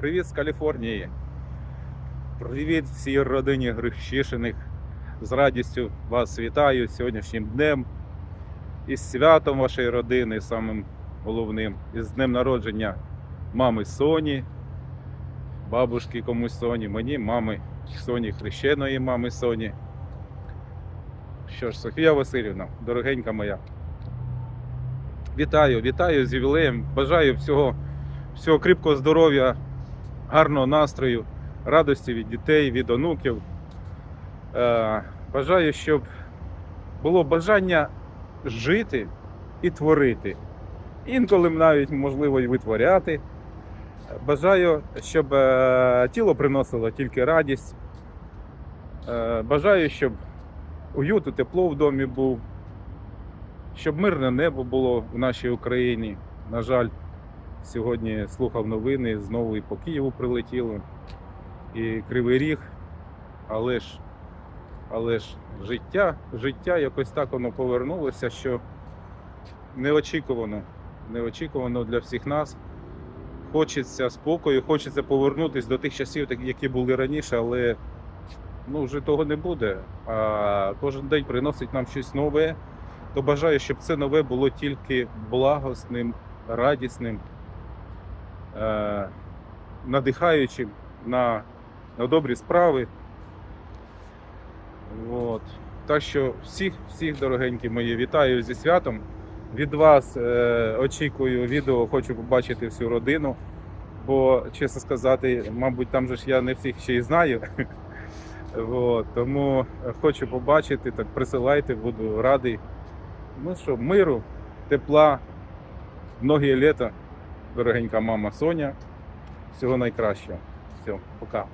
Привіт з Каліфорнії. Привіт всій родині Грищишиних. З радістю вас вітаю сьогоднішнім днем. Із святом вашої родини, самим головним, із днем народження мами Соні, бабушки комусь Соні, мені, мами Соні, хрещеної мами Соні. Що ж, Софія Васильівна, дорогенька моя. Вітаю, вітаю з ювілеєм. Бажаю всього, всього кріпкого здоров'я, гарного настрою, радості від дітей, від онуків. Е, бажаю, щоб було бажання жити і творити. Інколи навіть можливо і витворяти. Бажаю, щоб е, тіло приносило тільки радість. Е, бажаю, щоб уют і тепло в домі був, щоб мирне небо було в нашій Україні. На жаль, сьогодні слухав новини, знову і по Києву прилетіло, і Кривий Ріг. Але ж, але ж життя, життя якось так воно повернулося, що неочікувано, неочікувано для всіх нас. Хочеться спокою, хочеться повернутися до тих часів, які були раніше, але ну, вже того не буде. А кожен день приносить нам щось нове. То бажаю, щоб це нове було тільки благосним, радісним, надихаючим на, на добрі справи. От. Так що всіх, всіх, дорогенькі мої, вітаю зі святом. Від вас е, очікую відео, хочу побачити всю родину. Бо, чесно сказати, мабуть, там же ж я не всіх ще й знаю. От, тому хочу побачити, так присилайте, буду радий. Ну що, миру, тепла, многі літа, дорогенька мама Соня. Всього найкращого. Все, пока.